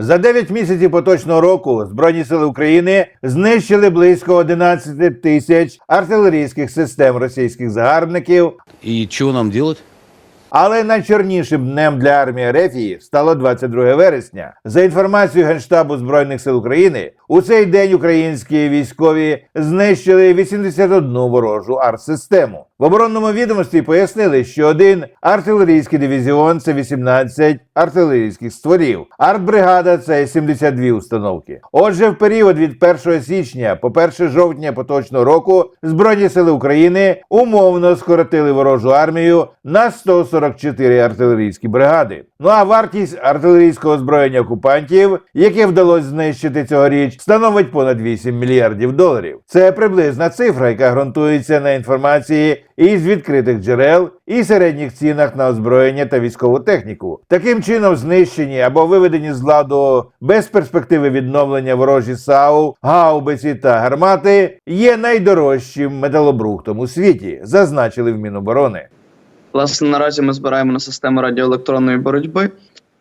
За 9 місяців поточного року Збройні сили України знищили близько 11 тисяч артилерійських систем російських загарбників. И чего нам делать? Але найчорнішим днем для армії Рефії стало 22 вересня. За інформацією Генштабу Збройних сил України, у цей день українські військові знищили 81 ворожу артсистему. В оборонному відомстві пояснили, що один артилерійський дивізіон це 18 артилерійських стволів, артбригада це 72 установки. Отже, в період від 1 січня по 1 жовтня поточного року Збройні сили України умовно скоротили ворожу армію на 144 артилерійські бригади. Ну а вартість артилерійського озброєння окупантів, яке вдалося знищити цьогоріч, становить понад 8 мільярдів доларів. Це приблизна цифра, яка ґрунтується на інформації із відкритих джерел і середніх цінах на озброєння та військову техніку. Таким чином, знищені або виведені з ладу без перспективи відновлення ворожі САУ, гаубиці та гармати є найдорожчим металобрухтом у світі, зазначили в Міноборони. Власне, наразі ми збираємо на систему радіоелектронної боротьби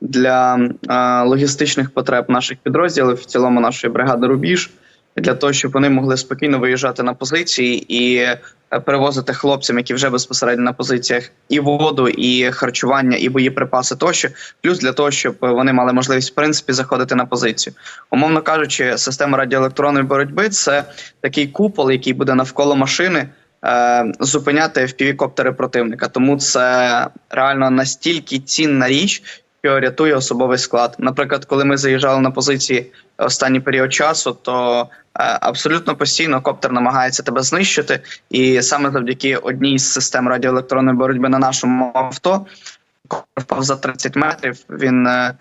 для е, логістичних потреб наших підрозділів, в цілому нашої бригади Рубіж, для того, щоб вони могли спокійно виїжджати на позиції і е, перевозити хлопцям, які вже безпосередньо на позиціях, і воду, і харчування, і боєприпаси тощо. Плюс для того, щоб вони мали можливість в принципі заходити на позицію. Умовно кажучи, система радіоелектронної боротьби це такий купол, який буде навколо машини е, зупиняти впівікоптери противника. Тому це реально настільки цінна річ, що рятує особовий склад. Наприклад, коли ми заїжджали на позиції останній період часу, то е, абсолютно постійно коптер намагається тебе знищити, і саме завдяки одній з систем радіоелектронної боротьби на нашому авто впав за 30 метрів. Він е,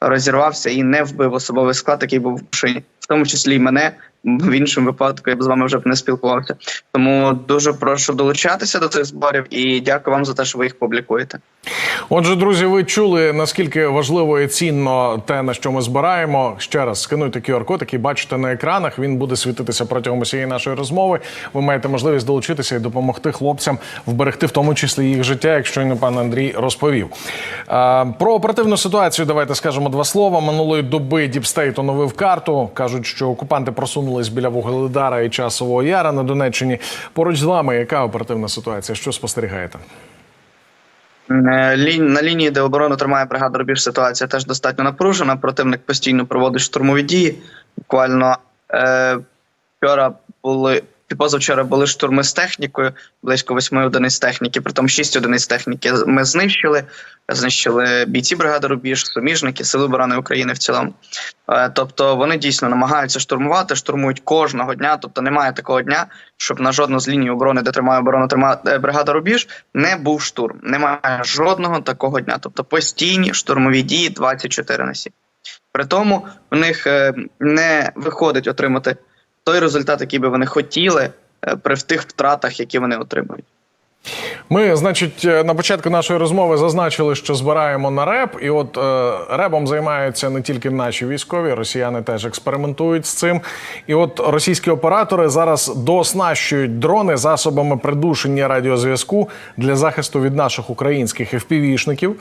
розірвався і не вбив особовий склад, який був в машині, в тому числі і мене. В іншому випадку я б з вами вже б не спілкувався. Тому дуже прошу долучатися до цих зборів і дякую вам за те, що ви їх публікуєте. Отже, друзі, ви чули наскільки важливо і цінно те, на що ми збираємо. Ще раз скануйте QR-код, який бачите на екранах. Він буде світитися протягом усієї нашої розмови. Ви маєте можливість долучитися і допомогти хлопцям вберегти в тому числі їх життя, як щойно пан Андрій розповів. Про оперативну ситуацію давайте скажемо два слова. Минулої доби Діпстейт оновив карту. кажуть, що окупанти просунулись біля Вугледара і Часового Яра на Донеччині. Поруч з вами, яка оперативна ситуація? Що спостерігаєте? Е, На лінії, де оборону тримає бригада Рубіж, ситуація теж достатньо напружена. Противник постійно проводить штурмові дії. Буквально е, вчора були. Позавчора були штурми з технікою, близько восьми одиниць техніки, притом шість одиниць техніки ми знищили. Знищили бійці бригади Рубіж, суміжники, Сили оборони України в цілому. Е, тобто вони дійсно намагаються штурмувати, штурмують кожного дня. Тобто немає такого дня, щоб на жодну з ліній оборони, де тримає оборону тримає е, бригада Рубіж, не був штурм. Немає жодного такого дня. Тобто постійні штурмові дії 24 на 7. При тому в них е, не виходить отримати той результат, який би вони хотіли е, при тих втратах, які вони отримують. Ми, значить, е, на початку нашої розмови зазначили, що збираємо на реп, і от е, репом займаються не тільки наші військові, росіяни теж експериментують з цим. І от російські оператори зараз дооснащують дрони засобами придушення радіозв'язку для захисту від наших українських FPV-шників.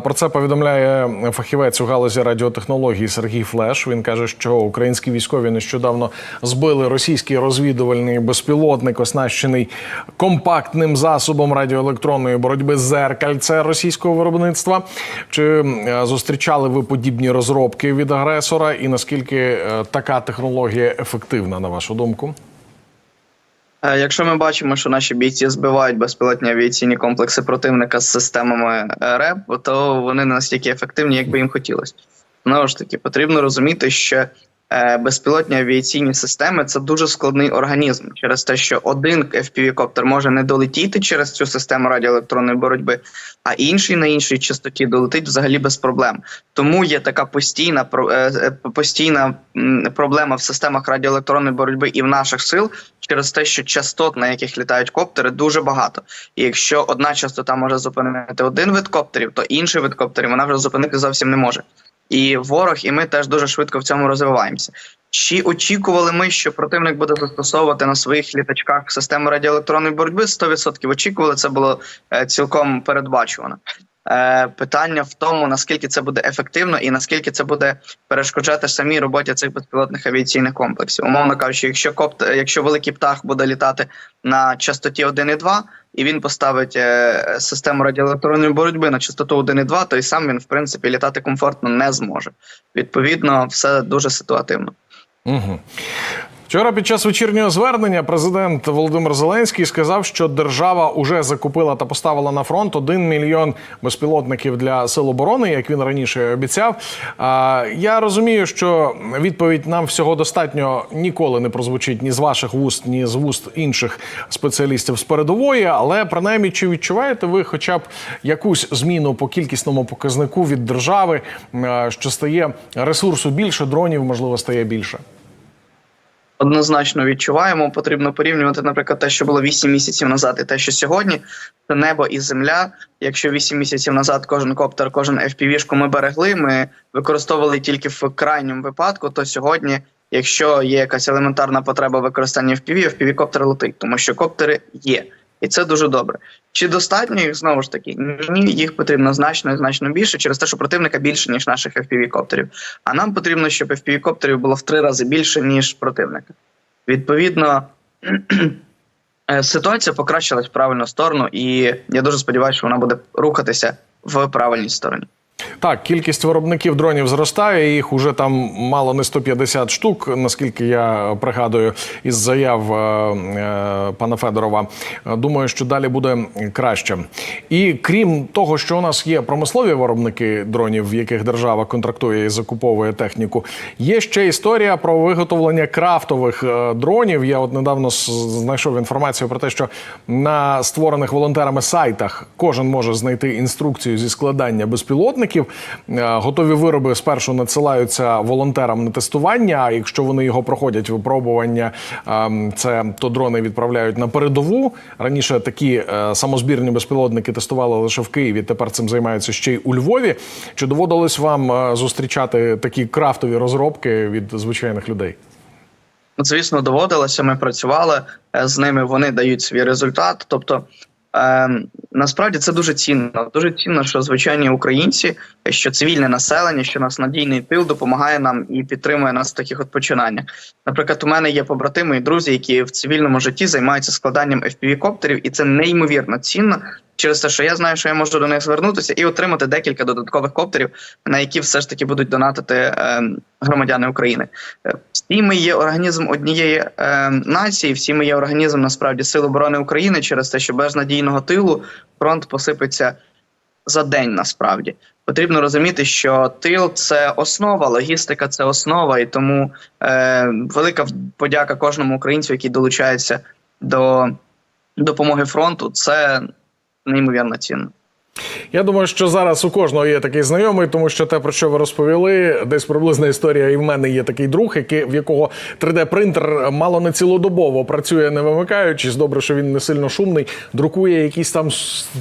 Про це повідомляє фахівець у галузі радіотехнології Сергій Флеш. Він каже, що українські військові нещодавно збили російський розвідувальний безпілотник, оснащений компактним засобом радіоелектронної боротьби зеркальце російського виробництва. Чи е, зустрічали ви подібні розробки від агресора? І наскільки е, така технологія ефективна, на вашу думку? Е, Якщо ми бачимо, що наші бійці збивають безпілотні авіаційні комплекси противника з системами РЕП, то вони не настільки ефективні, як би їм хотілося. Знову ж таки, потрібно розуміти, що безпілотні авіаційні системи це дуже складний організм через те, що один FPV-коптер може не долетіти через цю систему радіоелектронної боротьби, а інший на іншій частоті долетить взагалі без проблем. Тому є така постійна е, е, постійна проблема в системах радіоелектронної боротьби і в наших сил через те, що частот, на яких літають коптери, дуже багато. І якщо одна частота може зупинити один вид коптерів, то інший вид коптерів вона вже зупинити зовсім не може. І ворог, і ми теж дуже швидко в цьому розвиваємося. Чи очікували ми, що противник буде застосовувати на своїх літачках систему радіоелектронної боротьби? 100% очікували, це було е, цілком передбачувано. Е, питання в тому, наскільки це буде ефективно і наскільки це буде перешкоджати самій роботі цих безпілотних авіаційних комплексів. Умовно кажучи, якщо копт, якщо великий птах буде літати на частоті 1,2, і він поставить е, систему радіоелектронної боротьби на частоту 1,2, то і сам він в принципі літати комфортно не зможе. Відповідно, все дуже ситуативно. Угу. Вчора під час вечірнього звернення президент Володимир Зеленський сказав, що держава уже закупила та поставила на фронт один мільйон безпілотників для сил оборони, як він раніше обіцяв. Я розумію, що відповідь нам всього достатньо ніколи не прозвучить ні з ваших вуст, ні з вуст інших спеціалістів з передової. Але принаймні, чи відчуваєте ви хоча б якусь зміну по кількісному показнику від держави, що стає ресурсу більше, дронів можливо стає більше? Однозначно відчуваємо. Потрібно порівнювати, наприклад, те, що було 8 місяців назад, і те, що сьогодні це небо і земля. Якщо 8 місяців назад кожен коптер, кожен FPV-шку ми берегли, ми використовували тільки в крайньому випадку, то сьогодні, якщо є якась елементарна потреба використання FPV, FPV-коптер летить, тому що коптери є. І це дуже добре. Чи достатньо їх знову ж таки? Ні, їх потрібно значно і значно більше через те, що противника більше ніж наших FPV-коптерів. А нам потрібно, щоб FPV-коптерів було в три рази більше ніж противника. Відповідно, е, ситуація покращилась в правильну сторону, і я дуже сподіваюся, що вона буде рухатися в правильній стороні. Так, кількість виробників дронів зростає. Їх уже там мало не 150 штук, наскільки я пригадую із заяв е, е, пана Федорова. Думаю, що далі буде краще. І крім того, що у нас є промислові виробники дронів, в яких держава контрактує і закуповує техніку, є ще історія про виготовлення крафтових е, дронів. Я от недавно знайшов інформацію про те, що на створених волонтерами сайтах кожен може знайти інструкцію зі складання безпілотників. Е, Готові вироби спершу надсилаються волонтерам на тестування. А якщо вони його проходять випробування, ем, це то дрони відправляють на передову. Раніше такі е, самозбірні безпілотники тестували лише в Києві. Тепер цим займаються ще й у Львові. Чи доводилось вам е, зустрічати такі крафтові розробки від звичайних людей? Звісно, доводилося. Ми працювали з ними. Вони дають свій результат. Тобто, е, насправді це дуже цінно. Дуже цінно, що звичайні українці, що цивільне населення, що нас надійний тил допомагає нам і підтримує нас в таких от починаннях. Наприклад, у мене є побратими і друзі, які в цивільному житті займаються складанням FPV-коптерів, і це неймовірно цінно. Через те, що я знаю, що я можу до них звернутися і отримати декілька додаткових коптерів, на які все ж таки будуть донатити е, громадяни України. Е, Всі ми є організм однієї е, нації, всі ми є організм насправді Сил оборони України через те, що без надійного тилу фронт посипеться за день. Насправді потрібно розуміти, що тил це основа, логістика це основа, і тому е, велика подяка кожному українцю, який долучається до допомоги фронту. Це неймовірно цінно. Я думаю, що зараз у кожного є такий знайомий, тому що те, про що ви розповіли, десь приблизна історія. І в мене є такий друг, який в якого 3D-принтер мало не цілодобово працює, не вимикаючись. Добре, що він не сильно шумний, друкує якісь там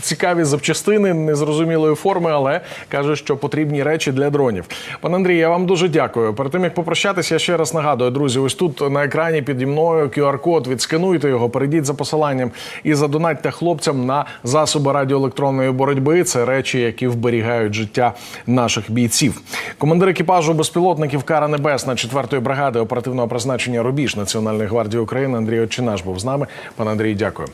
цікаві запчастини незрозумілої форми, але каже, що потрібні речі для дронів. Пане Андрій, я вам дуже дякую. Перед тим як попрощатися, я ще раз нагадую, друзі, ось тут на екрані піді мною QR-код. Відскануйте його, перейдіть за посиланням і задонатьте хлопцям на засоби радіоелектронної боротьби. Це речі, які вберігають життя наших бійців. Командир екіпажу безпілотників Кара Небесна 4-ї бригади оперативного призначення Рубіж Національної гвардії України Андрій Отчинаш був з нами. Пане Андрій, дякую.